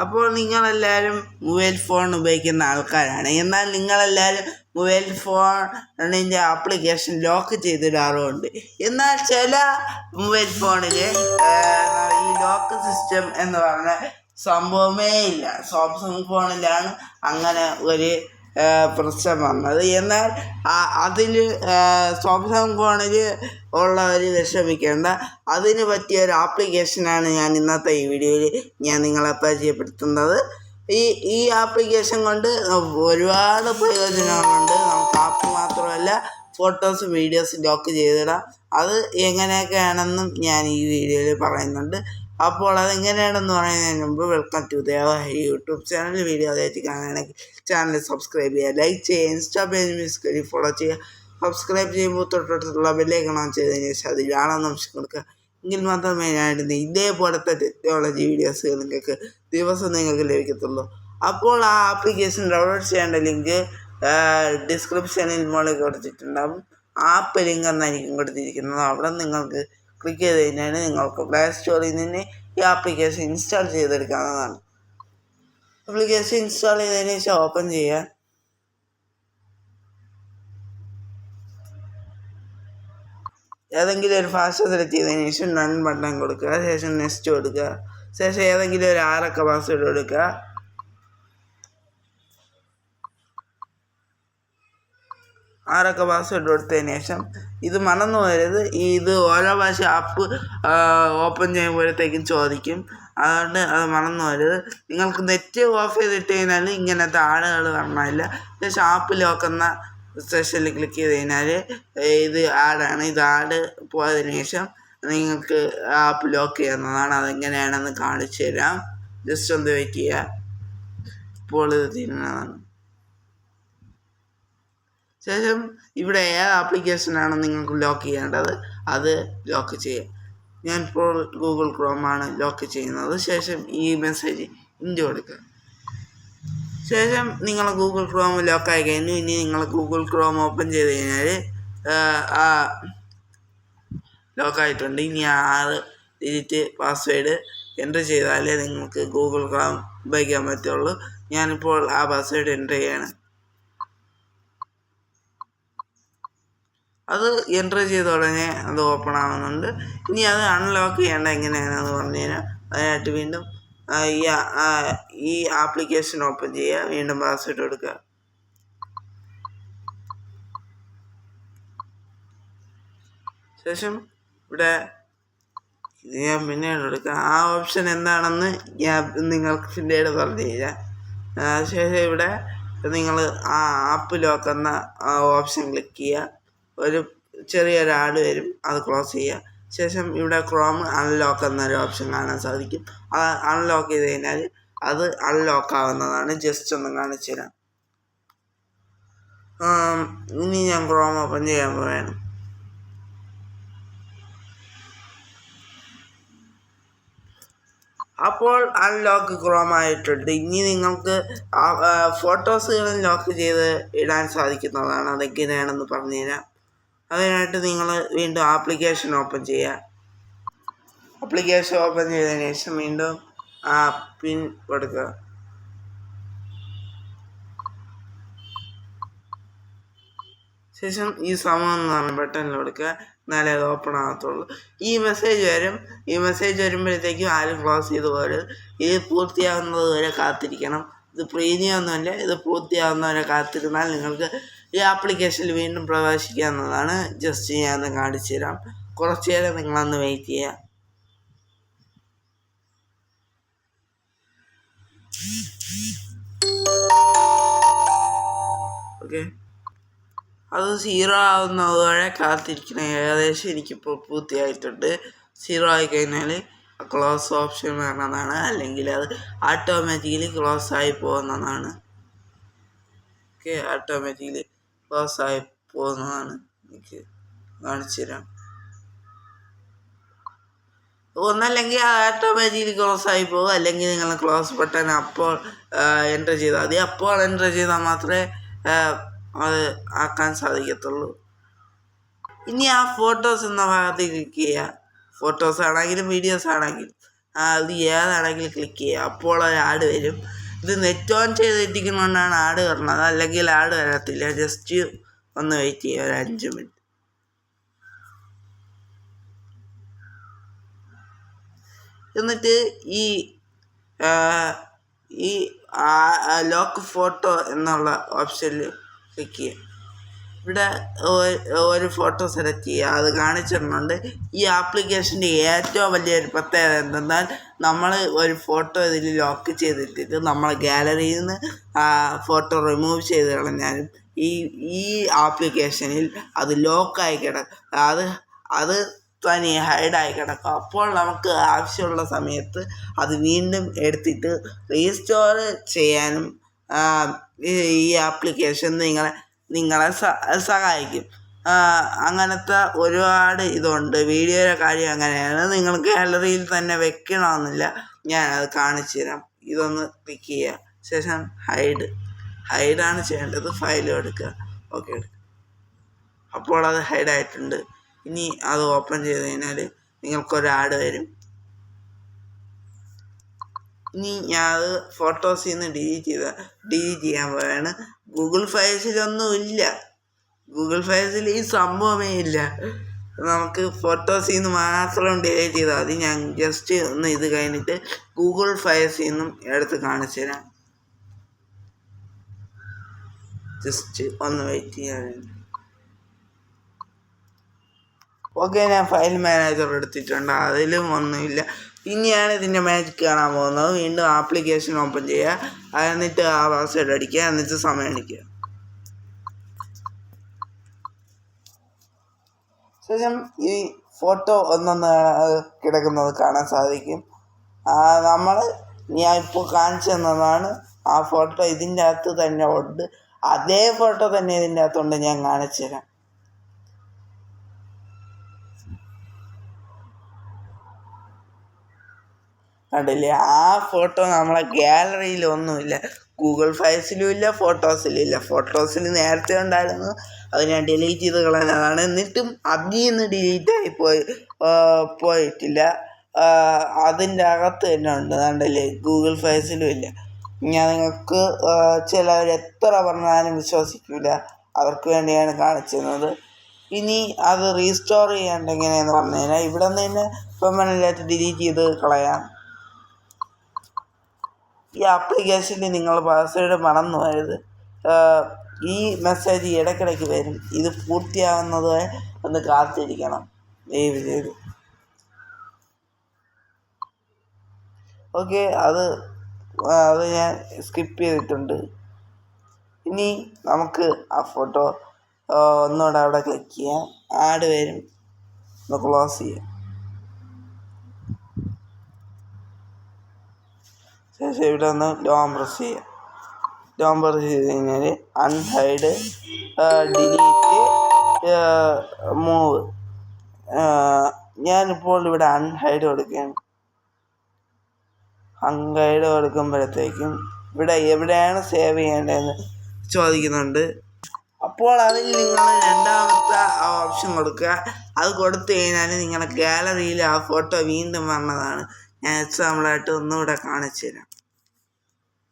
അപ്പോൾ നിങ്ങളെല്ലാവരും mobile phone ഉപയോഗിക്കുന്ന ആൾക്കാരാണ്. എന്നാൽ നിങ്ങളെല്ലാവരും മൊബൈൽ ഫോണിന്റെ ആപ്ലിക്കേഷൻ ലോക്ക് ചെയ്തിടാറുമുണ്ട്. എന്നാൽ ചില മൊബൈൽ ഫോണിൽ ഈ ലോക്ക് സിസ്റ്റം എന്ന് പറഞ്ഞ സംഭവമേ ഇല്ല. സാംസങ് ഫോണിലാണ് അങ്ങനെ ഒരു പ്രശ്നം വന്നത്. എന്നാൽ അതിൽ ഫോണിൽ ഉള്ളവർ വിഷമിക്കേണ്ട. അതിന് പറ്റിയ ഒരു ആപ്ലിക്കേഷനാണ് ഞാൻ ഇന്നത്തെ ഈ വീഡിയോയിൽ ഞാൻ നിങ്ങളെ പരിചയപ്പെടുത്തുന്നത്. ഈ ഈ ആപ്ലിക്കേഷൻ കൊണ്ട് ഒരുപാട് പ്രയോജനങ്ങളുണ്ട്. നമുക്ക് ആപ്പ് മാത്രമല്ല ഫോട്ടോസ് വീഡിയോസ് ലോക്ക് ചെയ്തിടാം. അത് എങ്ങനെയൊക്കെയാണെന്നും ഞാൻ ഈ വീഡിയോയിൽ പറയുന്നുണ്ട്. അപ്പോൾ അതെങ്ങനെയാണെന്ന് പറയുന്നതിന് മുമ്പ് welcome to Devahari YouTube channel video അതായിട്ട് കാണുകയാണെങ്കിൽ ചാനൽ സബ്സ്ക്രൈബ് ചെയ്യുക ലൈക്ക് ചെയ്യുക ഇൻസ്റ്റാ പേജ് മിസ് കരി ഫോളോ ചെയ്യുക. സബ്സ്ക്രൈബ് ചെയ്യുമ്പോൾ തൊട്ടടുത്തുള്ള ബെല്ലേക്ക് ഓൺ ചെയ്തതിന് ശേഷം അതിൽ അംശം കൊടുക്കുക. എങ്കിൽ മാത്രമേ ഞാനിടുന്ന ഇതേപോലത്തെ ടെക്നോളജി വീഡിയോസുകൾ നിങ്ങൾക്ക് ദിവസം നിങ്ങൾക്ക് ലഭിക്കത്തുള്ളൂ. അപ്പോൾ ആ ആപ്ലിക്കേഷൻ ഡൗൺലോഡ് ചെയ്യേണ്ട ലിങ്ക് ഡിസ്ക്രിപ്ഷനിൽ മുകളിൽ കൊടുത്തിട്ടുണ്ടാകും ആപ്പ് ലിങ്ക് എന്നായിരിക്കും കൊടുത്തിരിക്കുന്നത്. അവിടെ നിങ്ങൾക്ക് ക്ലിക്ക് ചെയ്ത് കഴിഞ്ഞാൽ നിങ്ങൾക്ക് പ്ലേ സ്റ്റോറിൽ നിന്ന് ഈ ആപ്ലിക്കേഷൻ ഇൻസ്റ്റാൾ ചെയ്തെടുക്കാവുന്നതാണ്. ആപ്ലിക്കേഷൻ ഇൻസ്റ്റാൾ ചെയ്തതിന് ശേഷം ഓപ്പൺ ചെയ്യുക ഏതെങ്കിലും ഒരു ഭാഷ സെലക്ട് ചെയ്തതിന് ശേഷം നൺ ബട്ടൺ കൊടുക്കുക. ശേഷം നെക്സ്റ്റ് കൊടുക്കുക. ശേഷം ഏതെങ്കിലും ഒരു ആറക്ക പാസ്വേഡ് കൊടുക്കുക. ആറക്ക പാസ്വേഡ് കൊടുത്തതിന് ശേഷം ഇത് മറന്നു പോകരുത്. ഇത് ഓരോ ഭാഷ ആപ്പ് ഓപ്പൺ ചെയ്യുമ്പോഴത്തേക്കും ചോദിക്കും. അതുകൊണ്ട് അത് മറന്നു പോകരുത്. നിങ്ങൾക്ക് നെറ്റ് ഓഫ് ചെയ്തിട്ട് കഴിഞ്ഞാൽ ഇങ്ങനത്തെ ആളുകൾ വരണമില്ല പക്ഷെ ആപ്പ് ലോക്കുന്ന സെഷനിൽ ക്ലിക്ക് ചെയ്ത് കഴിഞ്ഞാൽ ഇത് ആഡാണ് ഇത് ആഡ് പോയതിന് ശേഷം നിങ്ങൾക്ക് ആപ്പ് ലോക്ക് ചെയ്യുന്നതാണ്. അതെങ്ങനെയാണെന്ന് കാണിച്ചു തരാം. ജസ്റ്റ് ഒന്ന് വെയിറ്റ് ചെയ്യുക. ഇപ്പോൾ ഇത് തീരുന്നതാണ്. ശേഷം ഇവിടെ ഏത് ആപ്ലിക്കേഷനാണ് നിങ്ങൾക്ക് ലോക്ക് ചെയ്യേണ്ടത്? അത് ലോക്ക് ചെയ്യുക ഞാനിപ്പോൾ ഗൂഗിൾ ക്രോമാണ് ലോക്ക് ചെയ്യുന്നത്. ശേഷം ഈ മെസ്സേജ് ഇൻഡ് കൊടുക്കുക ശേഷം നിങ്ങൾ ഗൂഗിൾ ക്രോം ലോക്കായി കഴിഞ്ഞു. ഇനി നിങ്ങൾ ഗൂഗിൾ ക്രോം ഓപ്പൺ ചെയ്ത് കഴിഞ്ഞാൽ ആ ലോക്കായിട്ടുണ്ട് ഇനി ആറ് ഡിജിറ്റ് പാസ്വേഡ് എന്റർ ചെയ്താലേ നിങ്ങൾക്ക് ഗൂഗിൾ ക്രോം ഉപയോഗിക്കാൻ പറ്റുള്ളൂ. ഞാനിപ്പോൾ ആ പാസ്വേഡ് എന്റർ ചെയ്യാണ്. അത് എന്റർ ചെയ്ത ഉടനെ അത് ഓപ്പൺ ആവുന്നുണ്ട്. ഇനി അത് അൺലോക്ക് ചെയ്യേണ്ട എങ്ങനെയാണെന്ന് പറഞ്ഞു കഴിഞ്ഞാൽ അതിനായിട്ട് വീണ്ടും ഈ ഈ ആപ്ലിക്കേഷൻ ഓപ്പൺ ചെയ്യുക വീണ്ടും പാസ്വേഡ് കൊടുക്കുക. ശേഷം ഇവിടെ ഇത് ഞാൻ പിന്നീട് എടുക്കാം. ആ ഓപ്ഷൻ എന്താണെന്ന് ഞാൻ നിങ്ങൾക്ക് പിന്നീട് പറഞ്ഞു തരാം. ശേഷം ഇവിടെ നിങ്ങൾ ആ ആപ്പ് ലോക്ക് എന്ന ഓപ്ഷൻ ക്ലിക്ക് ചെയ്യുക. ഒരു ചെറിയൊരു ആഡ് വരും അത് ക്ലോസ് ചെയ്യുക. ശേഷം ഇവിടെ ക്രോം അൺലോക്ക് എന്നൊരു ഓപ്ഷൻ കാണാൻ സാധിക്കും. അത് അൺലോക്ക് ചെയ്ത് കഴിഞ്ഞാൽ അത് അൺലോക്ക് ആവുന്നതാണ്. ജസ്റ്റ് ഒന്ന് കാണിച്ചു തരാം. ഇനി ഞാൻ ക്രോം ഓപ്പൺ ചെയ്യാൻ പോവാണ് അപ്പോൾ അൺലോക്ക് ക്രോം ആയിട്ടുണ്ട്. ഇനി നിങ്ങൾക്ക് ഫോട്ടോസുകളും ലോക്ക് ചെയ്ത് ഇടാൻ സാധിക്കുന്നതാണ്. അതെങ്ങനെയാണെന്ന് പറഞ്ഞുതരാം. അതിനായിട്ട് നിങ്ങൾ വീണ്ടും ആപ്ലിക്കേഷൻ ഓപ്പൺ ചെയ്യുക. ആപ്ലിക്കേഷൻ ഓപ്പൺ ചെയ്തതിന് ശേഷം വീണ്ടും ആ പിൻ കൊടുക്കുക. ശേഷം ഈ സമയം എന്ന് പറഞ്ഞ ബട്ടണിൽ കൊടുക്കുക. എന്നാലേ അത് ഓപ്പൺ ആകത്തുള്ളൂ. ഈ മെസ്സേജ് വരും. ഈ മെസ്സേജ് വരുമ്പോഴത്തേക്കും ആരും ക്ലോസ് ചെയ്ത് പോരും ഇത് പൂർത്തിയാകുന്നത് വരെ കാത്തിരിക്കണം. ഇത് പ്രീമിയം ഇത് പൂർത്തിയാകുന്നവരെ കാത്തിരുന്നാൽ നിങ്ങൾക്ക് ഈ ആപ്ലിക്കേഷനിൽ വീണ്ടും പ്രവേശിക്കാവുന്നതാണ്. ജസ്റ്റ് ഞാനൊന്ന് കാണിച്ചു തരാം. കുറച്ച് നേരം നിങ്ങളൊന്ന് വെയിറ്റ് ചെയ്യുക ഓക്കെ. അത് സീറോ ആവുന്നത് വരെ കാത്തിരിക്കണം. ഏകദേശം എനിക്കിപ്പോൾ പൂർത്തിയായിട്ടുണ്ട്. സീറോ ആയി കഴിഞ്ഞാൽ ക്ലോസ് ഓപ്ഷൻ വേണമെന്നാണ്. അല്ലെങ്കിൽ അത് ഓട്ടോമാറ്റിക്കലി ക്ലോസ് ആയി പോകുന്നതാണ്. ഓക്കെ ഓട്ടോമാറ്റിക്കലി പോകുന്നതാണ് എനിക്ക് കാണിച്ചു തരാം ഒന്നല്ലെങ്കിൽ ഓട്ടോമാറ്റിക്കലി ക്ലോസ് ആയി പോകും. അല്ലെങ്കിൽ നിങ്ങൾ ക്ലോസ് ബട്ടൺ അപ്പോൾ എന്റർ ചെയ്താൽ മതി. അപ്പോൾ എന്റർ ചെയ്താൽ മാത്രമേ അത് ആക്കാൻ സാധിക്കത്തുള്ളൂ. ഇനി ആ ഫോട്ടോസ് എന്ന ഭാഗത്ത് ക്ലിക്ക് ചെയ്യുക ഫോട്ടോസ് ആണെങ്കിലും വീഡിയോസ് ആണെങ്കിലും അത് ഏതാണെങ്കിലും ക്ലിക്ക് ചെയ്യുക അപ്പോൾ ഒരു ആഡ് വരും. ഇത് നെറ്റ് ഓൺ ചെയ്തിരിക്കുന്നതുകൊണ്ടാണ് ആഡ് വരുന്നത് അല്ലെങ്കിൽ ആഡ് വരത്തില്ല. ജസ്റ്റ് ഒന്ന് വെയിറ്റ് ചെയ്യുക. ഒരു അഞ്ച് മിനിറ്റ് എന്നിട്ട് ഈ ഈ ലോക്ക് ഫോട്ടോ എന്നുള്ള ഓപ്ഷനിൽ ക്ലിക്ക് ചെയ്യുക. ഇവിടെ ഒരു ഫോട്ടോ സെലക്ട് ചെയ്യുക അത് കാണിച്ചിട്ടുണ്ട് ഈ ആപ്ലിക്കേഷന്റെ ഏറ്റവും വലിയൊരു പ്രത്യേകത എന്തെന്നാൽ നമ്മൾ ഒരു ഫോട്ടോ ഇതിൽ ലോക്ക് ചെയ്തിട്ടിട്ട് നമ്മൾ ഗാലറിയിൽ നിന്ന് ആ ഫോട്ടോ റിമൂവ് ചെയ്ത് കളഞ്ഞാലും ഈ ഈ ആപ്ലിക്കേഷനിൽ അത് ലോക്കായി കിടക്കും അത് അത് തനി ഹൈഡായി കിടക്കും. അപ്പോൾ നമുക്ക് ആവശ്യമുള്ള സമയത്ത് അത് വീണ്ടും എടുത്തിട്ട് റീസ്റ്റോർ ചെയ്യാനും ഈ ആപ്ലിക്കേഷൻ നിങ്ങളെ നിങ്ങളെ സഹായിക്കും. അങ്ങനത്തെ ഒരുപാട് ഇതുണ്ട്. വീഡിയോയുടെ കാര്യം അങ്ങനെയാണ്. നിങ്ങൾ ഗാലറിയിൽ തന്നെ വെക്കണമെന്നില്ല ഞാനത് കാണിച്ചു തരാം. ഇതൊന്ന് ക്ലിക്ക് ചെയ്യുക ശേഷം ഹൈഡ് ഹൈഡാണ് ചെയ്യേണ്ടത്. ഫയലും എടുക്കുക. ഓക്കെ എടുക്കുക അപ്പോൾ അത് ഹൈഡായിട്ടുണ്ട് ഇനി അത് ഓപ്പൺ ചെയ്ത് കഴിഞ്ഞാൽ നിങ്ങൾക്കൊരു ആഡ് വരും. ഇനി ഞാൻ അത് ഫോട്ടോസിൽ നിന്ന് ഡിലീറ്റ് ചെയ്ത ഡിലീറ്റ് ചെയ്യാൻ പോവാണ്. ഗൂഗിൾ ഫയൽസിലൊന്നും ഇല്ല. ഗൂഗിൾ ഫയൽസിൽ ഈ സംഭവമേ ഇല്ല. നമുക്ക് ഫോട്ടോസിൽ നിന്ന് മാത്രം ഡിലീറ്റ് ചെയ്താൽ മതി. ഞാൻ ജസ്റ്റ് ഒന്ന് ഇത് കഴിഞ്ഞിട്ട് ഗൂഗിൾ ഫയൽസിൽ നിന്നും എടുത്ത് കാണിച്ചു തരാം. ജസ്റ്റ് ഒന്ന് വെയിറ്റ് ചെയ്യാൻ. ഓക്കെ ഞാൻ ഫയൽ മാനേജർ എടുത്തിട്ടുണ്ട്. അതിലും ഒന്നുമില്ല. ഇനിയാണ് ഇതിന്റെ മാജിക് കാണാൻ പോകുന്നത്. വീണ്ടും ആപ്ലിക്കേഷൻ ഓപ്പൺ ചെയ്യുക. എന്നിട്ട് ആ പാസ്വേഡ് അടിക്കുക. എന്നിട്ട് സമയം അടിക്കുക. ശേഷം ഈ ഫോട്ടോ ഒന്നൊന്ന് കിടക്കുന്നത് കാണാൻ സാധിക്കും. നമ്മൾ ഞാൻ ഇപ്പോൾ കാണിച്ചു തന്നതാണ്. ആ ഫോട്ടോ ഇതിന്റെ അകത്ത് തന്നെ ഉണ്ട്. അതേ ഫോട്ടോ തന്നെ ഇതിന്റെ അകത്തുണ്ട്. ഞാൻ കാണിച്ചു തരാം. കണ്ടില്ലേ? ആ ഫോട്ടോ നമ്മളെ ഗാലറിയിൽ ഒന്നുമില്ല. ഗൂഗിൾ ഫയൽസിലും ഇല്ല ഫോട്ടോസിലും ഇല്ല. ഫോട്ടോസിൽ നേരത്തെ ഉണ്ടായിരുന്നു. അത് ഞാൻ ഡിലീറ്റ് ചെയ്ത് കളഞ്ഞതാണ്. എന്നിട്ടും അബ്ജി എന്ന് ഡിലീറ്റ് ആയി പോയി പോയിട്ടില്ല. അതിന്റെ അകത്ത് തന്നെ ഉണ്ട്. കണ്ടില്ലേ? ഗൂഗിൾ ഫയൽസിലും ഇല്ല. ഞാൻ നിങ്ങൾക്ക് ചിലവർ എത്ര പറഞ്ഞാലും വിശ്വസിക്കില്ല അവർക്ക് വേണ്ടിയാണ് കാണിച്ചിരുന്നത്. ഇനി അത് റീസ്റ്റോർ ചെയ്യേണ്ട പറഞ്ഞു കഴിഞ്ഞാൽ ഇവിടെ നിന്ന് തന്നെ ഡിലീറ്റ് ചെയ്ത് കളയാം. ഈ ആപ്ലിക്കേഷനിൽ നിങ്ങൾ പാസ്വേഡ് മറന്നു ഈ മെസ്സേജ് ഇടയ്ക്കിടയ്ക്ക് വരും. ഇത് പൂർത്തിയാകുന്നത് ഒന്ന് കാത്തിരിക്കണം. ദയവ് ചെയ്ത് ഓക്കെ അത് അത് ഞാൻ സ്കിപ്പ് ചെയ്തിട്ടുണ്ട്. ഇനി നമുക്ക് ആ ഫോട്ടോ ഒന്നുകൂടെ അവിടെ ക്ലിക്ക് ചെയ്യാം. ആഡ് വരും ഒന്ന് ക്ലോസ് ചെയ്യാം. ശേഷം ഇവിടെ ഒന്ന് ലോം പ്രസ് ചെയ്യാം ലോം പ്രസ് ചെയ്ത് കഴിഞ്ഞാൽ അൺഹൈഡ് ഡിലീറ്റ് മൂവ് ഞാനിപ്പോൾ ഇവിടെ അൺഹൈഡ് കൊടുക്കുകയാണ്. അൺഹൈഡ് കൊടുക്കുമ്പോഴത്തേക്കും ഇവിടെ എവിടെയാണ് സേവ് ചെയ്യേണ്ടതെന്ന് ചോദിക്കുന്നുണ്ട്. അപ്പോൾ അതിൽ നിങ്ങൾ രണ്ടാമത്തെ ഓപ്ഷൻ കൊടുക്കുക. അത് കൊടുത്തു കഴിഞ്ഞാൽ നിങ്ങളുടെ ഗാലറിയിൽ ആ ഫോട്ടോ വീണ്ടും വന്നതാണ്. ഞാൻ എക്സാമ്പിളായിട്ട് ഒന്നുകൂടെ കാണിച്ചു തരാം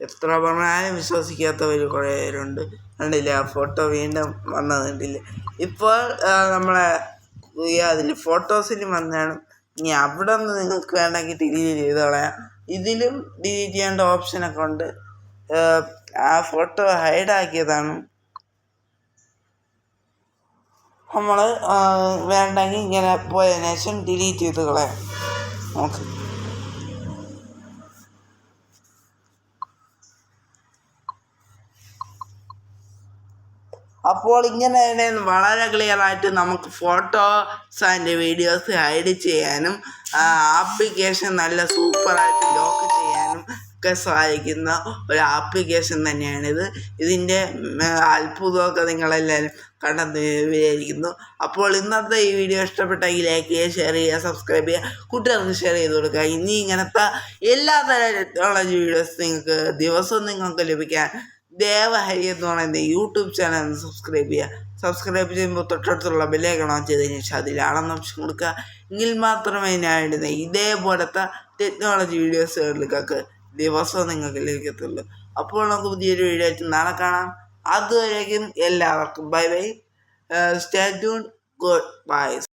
എത്ര പറഞ്ഞാലും വിശ്വസിക്കാത്തവർ കുറേ പേരുണ്ട്. കണ്ടില്ലേ? ആ ഫോട്ടോ വീണ്ടും വന്നത് കണ്ടില്ലേ? ഇപ്പോൾ നമ്മളെ അതിൽ ഫോട്ടോസിൽ വന്നാണ്. ഇനി അവിടെ നിന്ന് നിങ്ങൾക്ക് വേണമെങ്കിൽ ഡിലീറ്റ് ചെയ്ത് ഇതിലും ഡിലീറ്റ് ചെയ്യേണ്ട ഓപ്ഷനൊക്കെ ഉണ്ട്. ആ, ഫോട്ടോ ഹൈഡാക്കിയതാണ് നമ്മൾ വേണ്ടെങ്കിൽ ഇങ്ങനെ പോയതിനു ശേഷം ഡിലീറ്റ് ചെയ്ത് കളയാം. അപ്പോൾ ഇങ്ങനെ വളരെ ക്ലിയർ ആയിട്ട് നമുക്ക് ഫോട്ടോസ് ആൻഡ് വീഡിയോസ് ഹൈഡ് ചെയ്യാനും ആപ്ലിക്കേഷൻ നല്ല സൂപ്പറായിട്ട് ലോക്ക് ചെയ്യാനും ഒക്കെ സഹായിക്കുന്ന ഒരു ആപ്ലിക്കേഷൻ തന്നെയാണിത്. ഇതിന്റെ അത്ഭുതമൊക്കെ നിങ്ങളെല്ലാവരും കണ്ടെന്ന് വിചാരിക്കുന്നു. അപ്പോൾ ഇന്നത്തെ ഈ വീഡിയോ ഇഷ്ടപ്പെട്ടെങ്കിൽ ലൈക്ക് ചെയ്യുക ഷെയർ ചെയ്യുക സബ്സ്ക്രൈബ് ചെയ്യുക കൂട്ടുകാർക്ക് ഷെയർ ചെയ്ത് കൊടുക്കുക. ഇനി ഇങ്ങനത്തെ എല്ലാ തരം ടെക്നോളജി വീഡിയോസ് നിങ്ങൾക്ക് ദിവസവും നിങ്ങൾക്ക് ലഭിക്കാൻ ദേവഹരി എന്ന് പറയുന്ന യൂട്യൂബ് ചാനൽ സബ്സ്ക്രൈബ് ചെയ്യുക. സബ്സ്ക്രൈബ് ചെയ്യുമ്പോൾ തൊട്ടടുത്തുള്ള ബെല്ലേക്കണം ഓൺ ചെയ്തതിന് ശേഷം അതിലാണെന്ന് ഓപ്ഷൻ കൊടുക്കുക. എങ്കിൽ മാത്രമേ ഞാൻ ഇടുന്ന ഇതേപോലത്തെ ടെക്നോളജി വീഡിയോസുകളിലേക്ക് ദിവസവും നിങ്ങൾക്ക് ലഭിക്കത്തുള്ളൂ. അപ്പോൾ നമുക്ക് പുതിയൊരു വീഡിയോ ആയിട്ട് നാളെ കാണാം. അതുവരേക്കും എല്ലാവർക്കും bye bye stay tune good bye